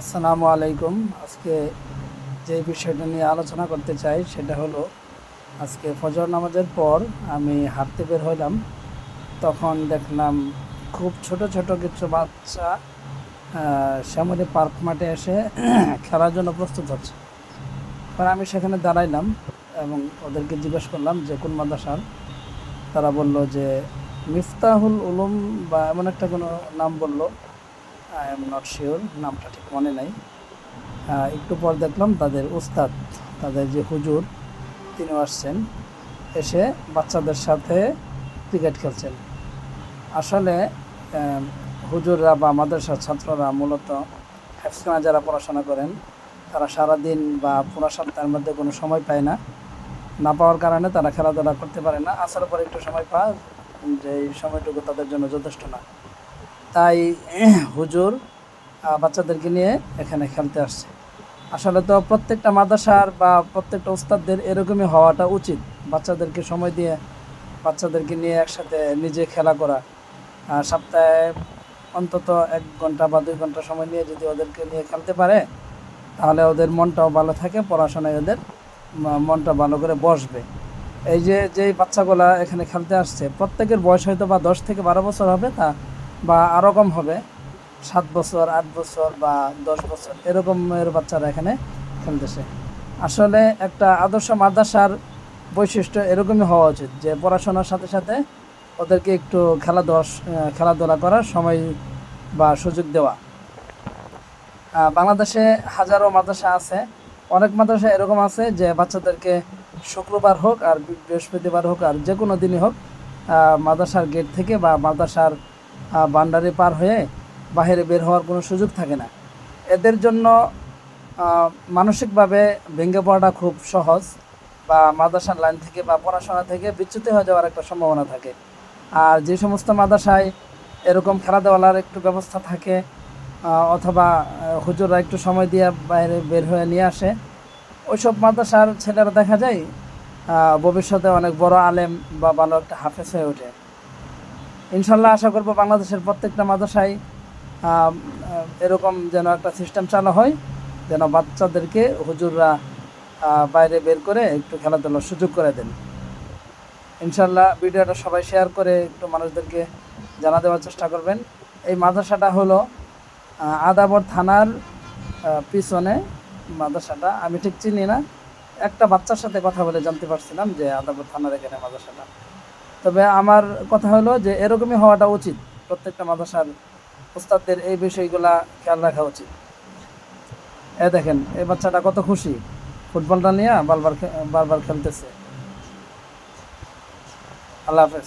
আসসালামু আলাইকুম। আজকে যে বিষয়টা নিয়ে আলোচনা করতে চাই সেটা হলো, আজকে ফজর নামাজের পর আমি হাঁটতে বের হইলাম। তখন দেখলাম খুব ছোট ছোট কিছু বাচ্চা শ্যামলী পার্ক মাঠে এসে খেলার জন্য প্রস্তুত হচ্ছে। পরে আমি সেখানে দাঁড়াইলাম এবং ওদেরকে জিজ্ঞেস করলাম যে, কোন মাদ্রাসার? তারা বলল যে, মিফতাহুল উলুম বা এমন একটা কোনো নাম বলল। আই এম নট শিওর, নামটা ঠিক মনে নাই। একটু পর দেখলাম তাদের উস্তাদ, তাদের যে হুজুর, তিনিও আসছেন, এসে বাচ্চাদের সাথে ক্রিকেট খেলছেন। আসলে হুজুররা বা মাদ্রাসার ছাত্ররা মূলত হেফসখানা যারা পড়াশোনা করেন, তারা সারাদিন বা পুরো সপ্তাহের মধ্যে কোনো সময় পায় না। না পাওয়ার কারণে তারা খেলাধুলা করতে পারে না। আসার পরে একটু সময় পায় যে এই সময়টুকু তাদের জন্য যথেষ্ট না। তাই হুজুর বাচ্চাদেরকে নিয়ে এখানে খেলতে আসছে। আসলে তো প্রত্যেকটা মাদ্রাসার বা প্রত্যেকটা উস্তাদদের এরকমই হওয়াটা উচিত। বাচ্চাদেরকে সময় দিয়ে বাচ্চাদেরকে নিয়ে একসাথে নিজে খেলা করা। সপ্তাহে অন্তত এক ঘণ্টা বা দুই ঘণ্টা সময় নিয়ে যদি ওদেরকে নিয়ে খেলতে পারে, তাহলে ওদের মনটাও ভালো থাকে, পড়াশোনায় ওদের মনটা ভালো করে বসবে। এই যে, যেই বাচ্চাগুলা এখানে খেলতে আসছে, প্রত্যেকের বয়স হয়তো বা দশ থেকে বারো বছর হবে, তা বা আরও কম হবে, সাত বছর, আট বছর বা দশ বছর, এরকমের বাচ্চারা এখানে খেলতেছে। আসলে একটা আদর্শ মাদ্রাসার বৈশিষ্ট্য এরকমই হওয়া উচিত যে পড়াশোনার সাথে সাথে ওদেরকে একটু খেলাধুলা খেলাধুলা করার সময় বা সুযোগ দেওয়া। বাংলাদেশে হাজারো মাদ্রাসা আছে। অনেক মাদ্রাসা এরকম আছে যে বাচ্চাদেরকে শুক্রবার হোক আর বৃহস্পতিবার হোক আর যে কোনো দিনই হোক মাদ্রাসার গেট থেকে বা মাদ্রাসার বান্ডারি পার হয়ে বাইরে বের হওয়ার কোনো সুযোগ থাকে না। এদের জন্য মানসিকভাবে ভেঙে পড়াটা খুব সহজ বা মাদ্রাসার লাইন থেকে বা পড়াশোনা থেকে বিচ্যুতি হয়ে যাওয়ার একটা সম্ভাবনা থাকে। আর যে সমস্ত মাদ্রাসায় এরকম খেলাধুলার একটু ব্যবস্থা থাকে অথবা হুজুররা একটু সময় দিয়ে বাইরে বের হয়ে নিয়ে আসে, ওইসব মাদ্রাসার ছেলেরা দেখা যায় ভবিষ্যতে অনেক বড় আলেম বা ভালো একটা হাফেজ হয়ে ওঠে। ইনশাল্লাহ আশা করব বাংলাদেশের প্রত্যেকটা মাদ্রাসায় এরকম যেন একটা সিস্টেম চালু হয়, যেন বাচ্চাদেরকে হুজুররা বাইরে বের করে একটু খেলাধুলার সুযোগ করে দেন। ইনশাল্লাহ ভিডিওটা সবাই শেয়ার করে একটু মানুষদেরকে জানা দেওয়ার চেষ্টা করবেন। এই মাদ্রাসাটা হলো আদাবর থানার পিছনে মাদ্রাসাটা। আমি ঠিক চিনি না। একটা বাচ্চার সাথে কথা বলে জানতে পারছিলাম যে আদাবর থানার এখানে মাদ্রাসাটা। তবে আমার কথা হলো যে এরকমই হওয়াটা উচিত প্রত্যেকটা মাদ্রাসার ওস্তাদদের এই বিষয়গুলা খেয়াল রাখা উচিত। এ দেখেন, এই বাচ্চাটা কত খুশি। ফুটবলটা নিয়ে বারবার বারবার খেলতেছে। আল্লাহ হাফেজ।